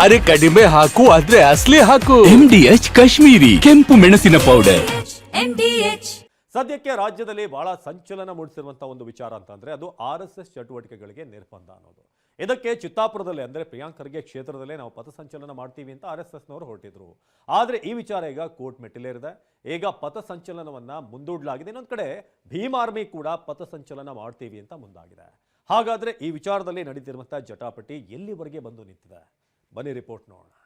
ಅರೆ ಕಡಿಮೆ ಹಾಕು ಆದ್ರೆ ಅಸ್ಲಿ ಹಾಕು. ಎಂಡಿಎಚ್ ಕಾಶ್ಮೀರಿ ಕೆಂಪು ಮೆಣಸಿನ ಪೌಡರ್ ಸದ್ಯಕ್ಕೆ ರಾಜ್ಯದಲ್ಲಿ ಬಹಳ ಸಂಚಲನ ಮೂಡಿಸಿರುವಂತಹ ಒಂದು ವಿಚಾರ ಅಂತಂದ್ರೆ ಅದು ಆರ್ ಎಸ್ ಎಸ್ ಚಟುವಟಿಕೆಗಳಿಗೆ ನಿರ್ಬಂಧ ಅನ್ನೋದು. ಇದಕ್ಕೆ ಚಿತ್ತಾಪುರದಲ್ಲಿ ಅಂದರೆ ಪ್ರಿಯಾಂಕ್ ಖರ್ಗೆ ಕ್ಷೇತ್ರದಲ್ಲೇ ನಾವು ಪಥಸಂಚಲನ ಮಾಡ್ತೀವಿ ಅಂತ ಆರ್ ಎಸ್ ಎಸ್ನವರು ಹೊರಟಿದ್ರು. ಆದರೆ ಈ ವಿಚಾರ ಈಗ ಕೋರ್ಟ್ ಮೆಟ್ಟಿಲೇರಿದೆ. ಈಗ ಪಥಸಂಚಲನವನ್ನು ಮುಂದೂಡಲಾಗಿದೆ. ಇನ್ನೊಂದು ಕಡೆ ಭೀಮ್ ಆರ್ಮಿ ಕೂಡ ಪಥಸಂಚಲನ ಮಾಡ್ತೀವಿ ಅಂತ ಮುಂದಾಗಿದೆ. ಹಾಗಾದರೆ ಈ ವಿಚಾರದಲ್ಲಿ ನಡೀತಿರುವಂಥ ಜಟಾಪಟಿ ಎಲ್ಲಿವರೆಗೆ ಬಂದು ನಿಂತಿದೆ? ಬನ್ನಿ ರಿಪೋರ್ಟ್ ನೋಡೋಣ.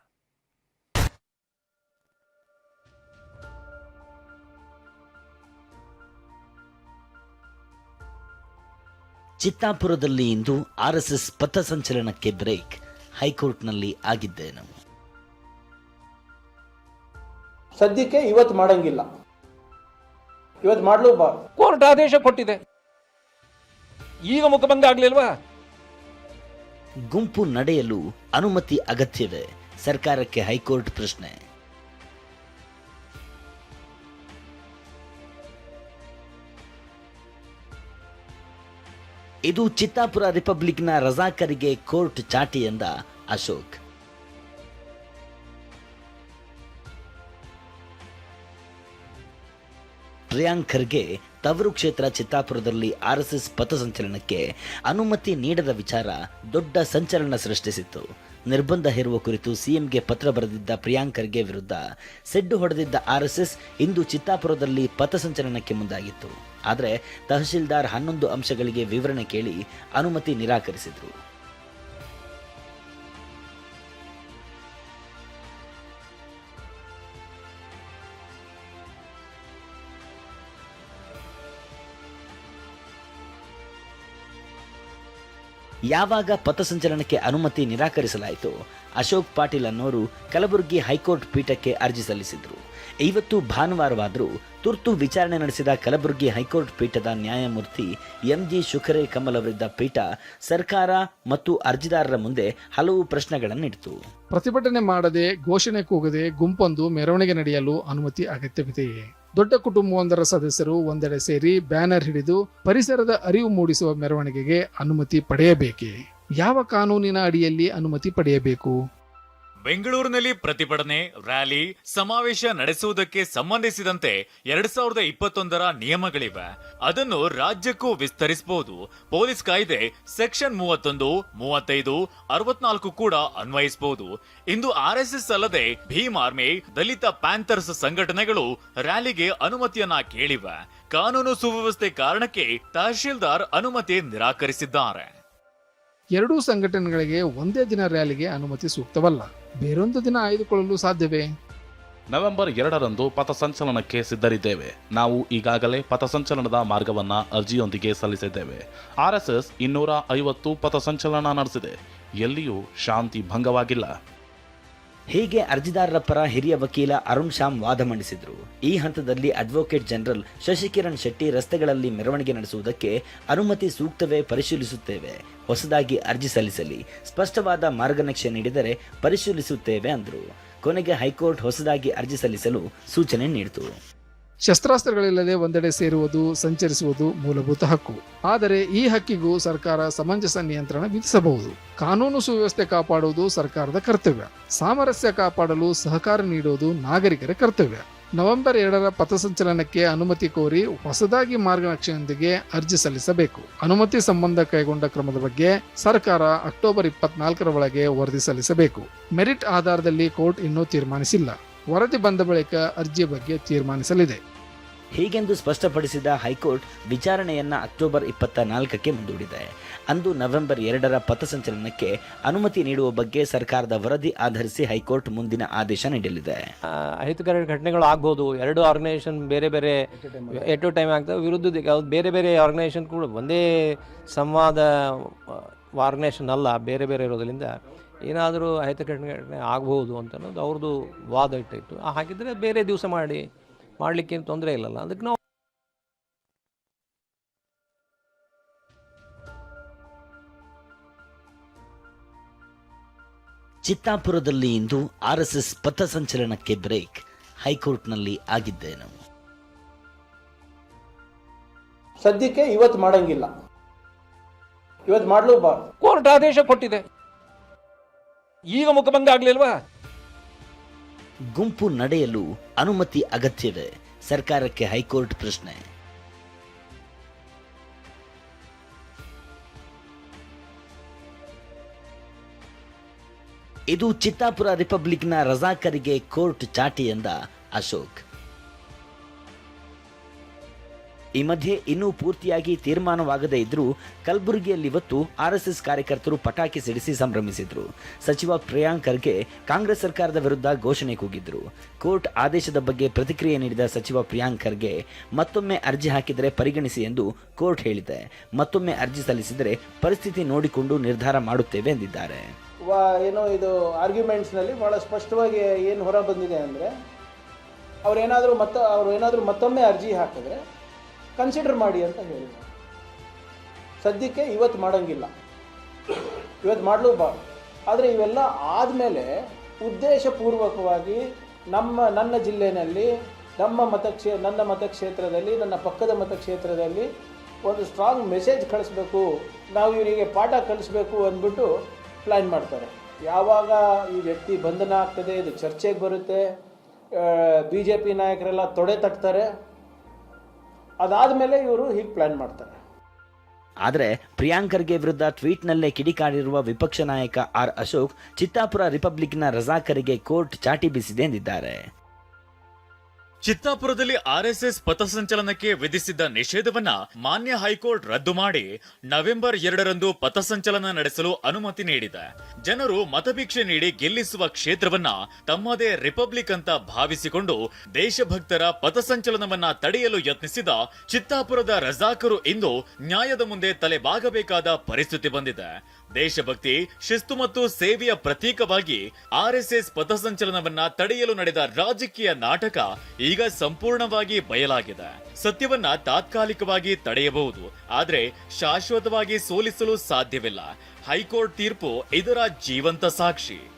ಚಿತ್ತಾಪುರದಲ್ಲಿ ಇಂದು ಆರ್ಎಸ್ಎಸ್ ಪಥಸಂಚಲನಕ್ಕೆ ಬ್ರೇಕ್. ಹೈಕೋರ್ಟ್ನಲ್ಲಿ ಆಗಿದ್ದೇನು. ಸದ್ಯಕ್ಕೆ ಇವತ್ತು ಮಾಡಂಗಿಲ್ಲ. ಇವತ್ತು ಮಾಡಲೂಬಾರ್ದು ಕೋರ್ಟ್ ಆದೇಶ ಕೊಟ್ಟಿದೆ. ಈಗ ಮುಖಭಂಗ ಆಗ್ಲಿಲ್ವಾ? ಗುಂಪು ನಡೆಯಲು ಅನುಮತಿ ಅಗತ್ಯವೇ ಸರ್ಕಾರಕ್ಕೆ ಹೈಕೋರ್ಟ್ ಪ್ರಶ್ನೆ. ಇದು ಚಿತ್ತಾಪುರ ರಿಪಬ್ಲಿಕ್ನ ರಜಾಕರಿಗೆ ಕೋರ್ಟ್ ಚಾಟಿ ಎಂದ ಅಶೋಕ್. ಪ್ರಿಯಾಂಕ್ ಖರ್ಗೆ ತವರು ಕ್ಷೇತ್ರ ಚಿತ್ತಾಪುರದಲ್ಲಿ ಆರ್ಎಸ್ಎಸ್ ಪಥಸಂಚಲನಕ್ಕೆ ಅನುಮತಿ ನೀಡದ ವಿಚಾರ ದೊಡ್ಡ ಸಂಚಲನ ಸೃಷ್ಟಿಸಿತ್ತು. ನಿರ್ಬಂಧ ಹೇರುವ ಕುರಿತು ಸಿಎಂಗೆ ಪತ್ರ ಬರೆದಿದ್ದ ಪ್ರಿಯಾಂಕ್ ಖರ್ಗೆ ವಿರುದ್ಧ ಸೆಡ್ಡು ಹೊಡೆದಿದ್ದ ಆರ್ಎಸ್ಎಸ್ ಇಂದು ಚಿತ್ತಾಪುರದಲ್ಲಿ ಪಥಸಂಚಲನಕ್ಕೆ ಮುಂದಾಗಿತ್ತು. ಆದರೆ ತಹಶೀಲ್ದಾರ್ ಹನ್ನೊಂದು ಅಂಶಗಳಿಗೆ ವಿವರಣೆ ಕೇಳಿ ಅನುಮತಿ ನಿರಾಕರಿಸಿದರು. ಯಾವಾಗ ಪಥಸಂಚಲನಕ್ಕೆ ಅನುಮತಿ ನಿರಾಕರಿಸಲಾಯಿತು ಅಶೋಕ್ ಪಾಟೀಲ್ ಅನ್ನೋರು ಕಲಬುರಗಿ ಹೈಕೋರ್ಟ್ ಪೀಠಕ್ಕೆ ಅರ್ಜಿ ಸಲ್ಲಿಸಿದ್ರು. ಇವತ್ತು ಭಾನುವಾರವಾದರೂ ತುರ್ತು ವಿಚಾರಣೆ ನಡೆಸಿದ ಕಲಬುರಗಿ ಹೈಕೋರ್ಟ್ ಪೀಠದ ನ್ಯಾಯಮೂರ್ತಿ ಎಂ ಜಿ ಶುಖರೇ ಕಮಲ್ ಅವರಿದ್ದ ಪೀಠ ಸರ್ಕಾರ ಮತ್ತು ಅರ್ಜಿದಾರರ ಮುಂದೆ ಹಲವು ಪ್ರಶ್ನೆಗಳನ್ನಿಡಿತು ಪ್ರತಿಭಟನೆ ಮಾಡದೆ ಘೋಷಣೆ ಕೂಗದೆ ಗುಂಪೊಂದು ಮೆರವಣಿಗೆ ನಡೆಯಲು ಅನುಮತಿ ಅಗತ್ಯವಿದೆಯೇ? ದೊಡ್ಡ ಕುಟುಂಬವೊಂದರ ಸದಸ್ಯರು ಒಂದೆಡೆ ಸೇರಿ ಬ್ಯಾನರ್ ಹಿಡಿದು ಪರಿಸರದ ಅರಿವು ಮೂಡಿಸುವ ಮೆರವಣಿಗೆಗೆ ಅನುಮತಿ ಪಡೆಯಬೇಕೇ? ಯಾವ ಕಾನೂನಿನ ಅಡಿಯಲ್ಲಿ ಅನುಮತಿ ಪಡೆಯಬೇಕು? ಬೆಂಗಳೂರಿನಲ್ಲಿ ಪ್ರತಿಭಟನೆ, ರ್ಯಾಲಿ, ಸಮಾವೇಶ ನಡೆಸುವುದಕ್ಕೆ ಸಂಬಂಧಿಸಿದಂತೆ ಎರಡ್ ಸಾವಿರದ ಇಪ್ಪತ್ತೊಂದರ ನಿಯಮಗಳಿವೆ. ಅದನ್ನು ರಾಜ್ಯಕ್ಕೂ ವಿಸ್ತರಿಸಬಹುದು. ಪೊಲೀಸ್ ಕಾಯ್ದೆ ಸೆಕ್ಷನ್ ಮೂವತ್ತೊಂದು, ಮೂವತ್ತೈದು, ಅರವತ್ನಾಲ್ಕು ಕೂಡ ಅನ್ವಯಿಸಬಹುದು. ಇಂದು ಆರ್ಎಸ್ಎಸ್ ಅಲ್ಲದೆ ಭೀಮ್ ಆರ್ಮಿ, ದಲಿತ ಪ್ಯಾಂಥರ್ಸ್ ಸಂಘಟನೆಗಳು ರ್ಯಾಲಿಗೆ ಅನುಮತಿಯನ್ನ ಕೇಳಿವೆ. ಕಾನೂನು ಸುವ್ಯವಸ್ಥೆ ಕಾರಣಕ್ಕೆ ತಹಶೀಲ್ದಾರ್ ಅನುಮತಿ ನಿರಾಕರಿಸಿದ್ದಾರೆ. ಎರಡೂ ಸಂಘಟನೆಗಳಿಗೆ ಒಂದೇ ದಿನ ರ್ಯಾಲಿಗೆ ಅನುಮತಿ ಸೂಕ್ತವಲ್ಲ. ಬೇರೊಂದು ದಿನ ಆಯ್ದುಕೊಳ್ಳಲು ಸಾಧ್ಯವೇ? ನವೆಂಬರ್ ಎರಡರಂದು ಪಥಸಂಚಲನಕ್ಕೆ ಸಿದ್ಧರಿದ್ದೇವೆ. ನಾವು ಈಗಾಗಲೇ ಪಥಸಂಚಲನದ ಮಾರ್ಗವನ್ನ ಅರ್ಜಿಯೊಂದಿಗೆ ಸಲ್ಲಿಸಿದ್ದೇವೆ. ಆರ್ಎಸ್ಎಸ್ ಇನ್ನೂರ ಐವತ್ತು ಪಥಸಂಚಲನ ನಡೆಸಿದೆ. ಎಲ್ಲಿಯೂ ಶಾಂತಿ ಭಂಗವಾಗಿಲ್ಲ. ಹೀಗೆ ಅರ್ಜಿದಾರರ ಪರ ಹಿರಿಯ ವಕೀಲ ಅರುಣ್ ಶ್ಯಾಮ್ ವಾದ ಮಂಡಿಸಿದ್ರು. ಈ ಹಂತದಲ್ಲಿ ಅಡ್ವೊಕೇಟ್ ಜನರಲ್ ಶಶಿಕಿರಣ್ ಶೆಟ್ಟಿ ರಸ್ತೆಗಳಲ್ಲಿ ಮೆರವಣಿಗೆ ನಡೆಸುವುದಕ್ಕೆ ಅನುಮತಿ ಸೂಕ್ತವೇ ಪರಿಶೀಲಿಸುತ್ತೇವೆ. ಹೊಸದಾಗಿ ಅರ್ಜಿ ಸಲ್ಲಿಸಲಿ. ಸ್ಪಷ್ಟವಾದ ಮಾರ್ಗನಕ್ಷೆ ನೀಡಿದರೆ ಪರಿಶೀಲಿಸುತ್ತೇವೆ ಅಂದರು. ಕೊನೆಗೆ ಹೈಕೋರ್ಟ್ ಹೊಸದಾಗಿ ಅರ್ಜಿ ಸಲ್ಲಿಸಲು ಸೂಚನೆ ನೀಡಿತು. ಶಸ್ತ್ರಾಸ್ತ್ರಗಳಿಲ್ಲದೆ ಒಂದೆಡೆ ಸೇರುವುದು, ಸಂಚರಿಸುವುದು ಮೂಲಭೂತ ಹಕ್ಕು. ಆದರೆ ಈ ಹಕ್ಕಿಗೂ ಸರ್ಕಾರ ಸಮಂಜಸ ನಿಯಂತ್ರಣ ವಿಧಿಸಬಹುದು. ಕಾನೂನು ಸುವ್ಯವಸ್ಥೆ ಕಾಪಾಡುವುದು ಸರ್ಕಾರದ ಕರ್ತವ್ಯ. ಸಾಮರಸ್ಯ ಕಾಪಾಡಲು ಸಹಕಾರ ನೀಡುವುದು ನಾಗರಿಕರ ಕರ್ತವ್ಯ. ನವೆಂಬರ್ ಎರಡರ ಪಥಸಂಚಲನಕ್ಕೆ ಅನುಮತಿ ಕೋರಿ ಹೊಸದಾಗಿ ಮಾರ್ಗನಕ್ಷೆಯೊಂದಿಗೆ ಅರ್ಜಿ ಸಲ್ಲಿಸಬೇಕು. ಅನುಮತಿ ಸಂಬಂಧ ಕೈಗೊಂಡ ಕ್ರಮದ ಬಗ್ಗೆ ಸರ್ಕಾರ ಅಕ್ಟೋಬರ್ ಇಪ್ಪತ್ನಾಲ್ಕರ ಒಳಗೆ ವರದಿ ಸಲ್ಲಿಸಬೇಕು. ಮೆರಿಟ್ ಆಧಾರದಲ್ಲಿ ಕೋರ್ಟ್ ಇನ್ನೂ ತೀರ್ಮಾನಿಸಿಲ್ಲ. ವರದಿ ಬಂದ ಬಳಿಕ ಅರ್ಜಿ ಬಗ್ಗೆ ತೀರ್ಮಾನಿಸಲಿದೆ. ಹೀಗೆಂದು ಸ್ಪಷ್ಟಪಡಿಸಿದ ಹೈಕೋರ್ಟ್ ವಿಚಾರಣೆಯನ್ನು ಅಕ್ಟೋಬರ್ ಇಪ್ಪತ್ತ ನಾಲ್ಕಕ್ಕೆ ಮುಂದೂಡಿದೆ. ಅಂದು ನವೆಂಬರ್ ಎರಡರ ಪಥಸಂಚಲನಕ್ಕೆ ಅನುಮತಿ ನೀಡುವ ಬಗ್ಗೆ ಸರ್ಕಾರದ ವರದಿ ಆಧರಿಸಿ ಹೈಕೋರ್ಟ್ ಮುಂದಿನ ಆದೇಶ ನೀಡಲಿದೆ. ಅಹಿತಕರ ಘಟನೆಗಳು ಆಗ್ಬೋದು. ಎರಡು ಆರ್ಗನೈಸೇಷನ್ ಬೇರೆ ಬೇರೆ ಎಟ್ ಟೈಮ್ ಆಗ್ತದೆ. ವಿರುದ್ಧ ಬೇರೆ ಬೇರೆ ಆರ್ಗನೈಸೇಷನ್ ಕೂಡ ಒಂದೇ ಸಂವಾದ ಆರ್ಗನೈಸೇಷನ್ ಅಲ್ಲ, ಬೇರೆ ಬೇರೆ ಇರೋದ್ರಿಂದ ಏನಾದರೂ ಅಹಿತಕರ ಘಟನೆ ಆಗ್ಬೋದು ಅಂತ ಅನ್ನೋದು ಅವ್ರದ್ದು ವಾದ ಇಟ್ಟಿತ್ತು. ಹಾಗಿದ್ದರೆ ಬೇರೆ ದಿವಸ ಮಾಡಿ ಮಾಡಲಿಕ್ಕೆ ತೊಂದರೆ ಇಲ್ಲಲ್ಲ. ಅದಕ್ಕೆ ನಾವು ಚಿತ್ತಾಪುರದಲ್ಲಿ ಇಂದು ಆರ್ಎಸ್ಎಸ್ ಪಥಸಂಚಲನಕ್ಕೆ ಬ್ರೇಕ್. ಹೈಕೋರ್ಟ್ನಲ್ಲಿ ಆಗಿದ್ದೇನು. ಸದ್ಯಕ್ಕೆ ಇವತ್ತು ಮಾಡಂಗಿಲ್ಲ. ಇವತ್ತು ಮಾಡಲೂಬಾರ್ದು ಕೋರ್ಟ್ ಆದೇಶ ಕೊಟ್ಟಿದೆ. ಈಗ ಮುಖಭಂಗ ಆಗ್ಲಿಲ್ವಾ? ಗುಂಪು ನಡೆಯಲು ಅನುಮತಿ ಅಗತ್ಯವೇ ಸರ್ಕಾರಕ್ಕೆ ಹೈಕೋರ್ಟ್ ಪ್ರಶ್ನೆ. ಇದು ಚಿತ್ತಾಪುರ ರಿಪಬ್ಲಿಕ್ನ ರಜಾಕರಿಗೆ ಕೋರ್ಟ್ ಚಾಟಿ ಎಂದ ಅಶೋಕ್. ಈ ಮಧ್ಯೆ ಇನ್ನೂ ಪೂರ್ತಿಯಾಗಿ ತೀರ್ಮಾನವಾಗದೇ ಇದ್ದರೂ ಕಲಬುರಗಿಯಲ್ಲಿ ಇವತ್ತು ಆರ್ಎಸ್ಎಸ್ ಕಾರ್ಯಕರ್ತರು ಪಟಾಕಿ ಸಿಡಿಸಿ ಸಂಭ್ರಮಿಸಿದ್ರು. ಸಚಿವ ಪ್ರಿಯಾಂಕ್ ಖರ್ಗೆ ಕಾಂಗ್ರೆಸ್ ಸರ್ಕಾರದ ವಿರುದ್ಧ ಘೋಷಣೆ ಕೂಗಿದ್ರು. ಕೋರ್ಟ್ ಆದೇಶದ ಬಗ್ಗೆ ಪ್ರತಿಕ್ರಿಯೆ ನೀಡಿದ ಸಚಿವ ಪ್ರಿಯಾಂಕ್ ಖರ್ಗೆ, ಮತ್ತೊಮ್ಮೆ ಅರ್ಜಿ ಹಾಕಿದರೆ ಪರಿಗಣಿಸಿ ಎಂದು ಕೋರ್ಟ್ ಹೇಳಿದೆ. ಮತ್ತೊಮ್ಮೆ ಅರ್ಜಿ ಸಲ್ಲಿಸಿದರೆ ಪರಿಸ್ಥಿತಿ ನೋಡಿಕೊಂಡು ನಿರ್ಧಾರ ಮಾಡುತ್ತೇವೆ ಎಂದಿದ್ದಾರೆ. ಏನೋ ಇದು ಆರ್ಗ್ಯುಮೆಂಟ್ಸ್ನಲ್ಲಿ ಭಾಳ ಸ್ಪಷ್ಟವಾಗಿ ಏನು ಹೊರ ಬಂದಿದೆ ಅಂದರೆ, ಅವ್ರೇನಾದರೂ ಮತ್ತ, ಅವ್ರು ಏನಾದರೂ ಮತ್ತೊಮ್ಮೆ ಅರ್ಜಿ ಹಾಕಿದ್ರೆ ಕನ್ಸಿಡರ್ ಮಾಡಿ ಅಂತ ಹೇಳಿದ್ರು. ಸದ್ಯಕ್ಕೆ ಇವತ್ತು ಮಾಡೋಂಗಿಲ್ಲ. ಇವತ್ತು ಮಾಡಲೂಬಾರ್ದು. ಆದರೆ ಇವೆಲ್ಲ ಆದಮೇಲೆ ಉದ್ದೇಶಪೂರ್ವಕವಾಗಿ ನಮ್ಮ, ನನ್ನ ಜಿಲ್ಲೆಯಲ್ಲಿ ನಮ್ಮ ಮತಕ್ಷೇ, ನನ್ನ ಮತಕ್ಷೇತ್ರದಲ್ಲಿ, ನನ್ನ ಪಕ್ಕದ ಮತಕ್ಷೇತ್ರದಲ್ಲಿ ಒಂದು ಸ್ಟ್ರಾಂಗ್ ಮೆಸೇಜ್ ಕಳಿಸ್ಬೇಕು. ನಾವು ಇವರಿಗೆ ಪಾಠ ಕಳಿಸ್ಬೇಕು ಅಂದ್ಬಿಟ್ಟು ಪ್ಲ್ಯಾನ್ ಮಾಡ್ತಾರೆ. ಯಾವಾಗ ಈ ವ್ಯಕ್ತಿ ಬಂಧನ ಆಗ್ತದೆ, ಇದು ಚರ್ಚೆಗೆ ಬರುತ್ತೆ ಬಿ ಜೆ ಪಿ ನಾಯಕರೆಲ್ಲ ತೊಡೆ ತಟ್ತಾರೆ ಅದಾದಮೇಲೆ ಇವರು ಹೀಗೆ ಪ್ಲಾನ್ ಮಾಡ್ತಾರೆ. ಆದರೆ ಪ್ರಿಯಾಂಕರ್ಗೆ ವಿರುದ್ಧ ಟ್ವೀಟ್ನಲ್ಲೇ ಕಿಡಿಕಾಡಿರುವ ವಿಪಕ್ಷ ನಾಯಕ ಆರ್ ಅಶೋಕ್ ಚಿತ್ತಾಪುರ ರಿಪಬ್ಲಿಕ್ನ ರಜಾಕರಿಗೆ ಕೋರ್ಟ್ ಚಾಟಿ ಬೀಸಿದೆ ಎಂದಿದ್ದಾರೆ. ಚಿತ್ತಾಪುರದಲ್ಲಿ ಆರ್ಎಸ್ಎಸ್ ಪಥಸಂಚಲನಕ್ಕೆ ವಿಧಿಸಿದ್ದ ನಿಷೇಧವನ್ನ ಮಾನ್ಯ ಹೈಕೋರ್ಟ್ ರದ್ದು ಮಾಡಿ ನವೆಂಬರ್ ಎರಡರಂದು ಪಥಸಂಚಲನ ನಡೆಸಲು ಅನುಮತಿ ನೀಡಿದೆ. ಜನರು ಮತಭಿಕ್ಷೆ ನೀಡಿ ಗೆಲ್ಲಿಸುವ ಕ್ಷೇತ್ರವನ್ನ ತಮ್ಮದೇ ರಿಪಬ್ಲಿಕ್ ಅಂತ ಭಾವಿಸಿಕೊಂಡು ದೇಶಭಕ್ತರ ಪಥಸಂಚಲನವನ್ನ ತಡೆಯಲು ಯತ್ನಿಸಿದ ಚಿತ್ತಾಪುರದ ರಜಾಕರು ಇಂದು ನ್ಯಾಯದ ಮುಂದೆ ತಲೆಬಾಗಬೇಕಾದ ಪರಿಸ್ಥಿತಿ ಬಂದಿದೆ. ದೇಶಭಕ್ತಿ ಶಿಸ್ತು ಮತ್ತು ಸೇವೆಯ ಪ್ರತೀಕವಾಗಿ ಆರ್ಎಸ್ಎಸ್ ಪಥಸಂಚಲನವನ್ನ ತಡೆಯಲು ನಡೆದ ರಾಜಕೀಯ ನಾಟಕ ಈಗ ಸಂಪೂರ್ಣವಾಗಿ ಬಯಲಾಗಿದೆ. ಸತ್ಯವನ್ನ ತಾತ್ಕಾಲಿಕವಾಗಿ ತಡೆಯಬಹುದು ಆದರೆ ಶಾಶ್ವತವಾಗಿ ಸೋಲಿಸಲು ಸಾಧ್ಯವಿಲ್ಲ. ಹೈಕೋರ್ಟ್ ತೀರ್ಪು ಇದರ ಜೀವಂತ ಸಾಕ್ಷಿ.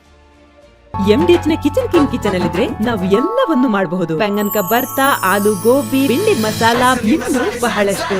ಎಂಡಿಎಚ್ನ ಕಿಚನ್ ಕಿಂಗ್ ಕಿಚನ್ ಅಲ್ಲಿದ್ರೆ ನಾವು ಎಲ್ಲವನ್ನು ಮಾಡಬಹುದು. ಬೆಂಗನ್ಕ ಬರ್ತಾ ಆಲೂ ಗೋಬಿ ಬಿಂಡಿ ಮಸಾಲಾ ಬಹಳಷ್ಟು.